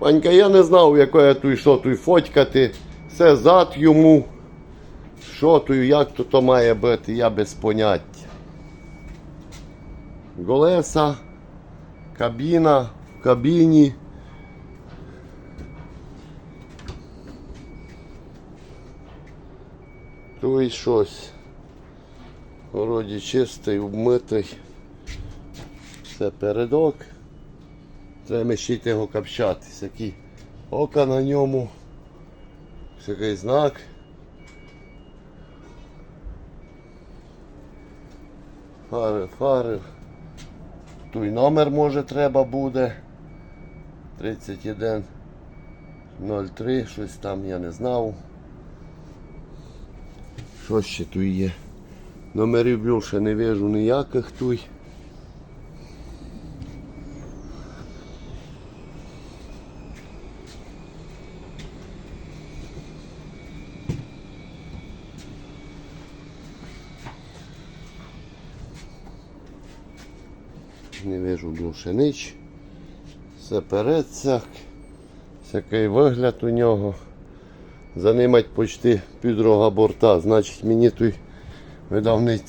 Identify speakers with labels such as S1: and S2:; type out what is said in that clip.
S1: Банька, я не знав, якое тут що тут фотькати. Все зад йому. Що тут, як тут то має бути, я без поняття. Голеса, кабіна, в кабіні. То й щось. Вроді чистий, обмитий. Це передок. Треба мішити його капчатись. Які ока на ньому. Всякий знак. Фари, фари. Той номер може треба буде. 31 03, щось там я не знав. Що ще тут є? Номерів більше не вижу ніяких тут. Не вижу більше ніч. Все переться. Всякий вигляд у нього. Занимать почти півдорога борта. Значить мені той видавниць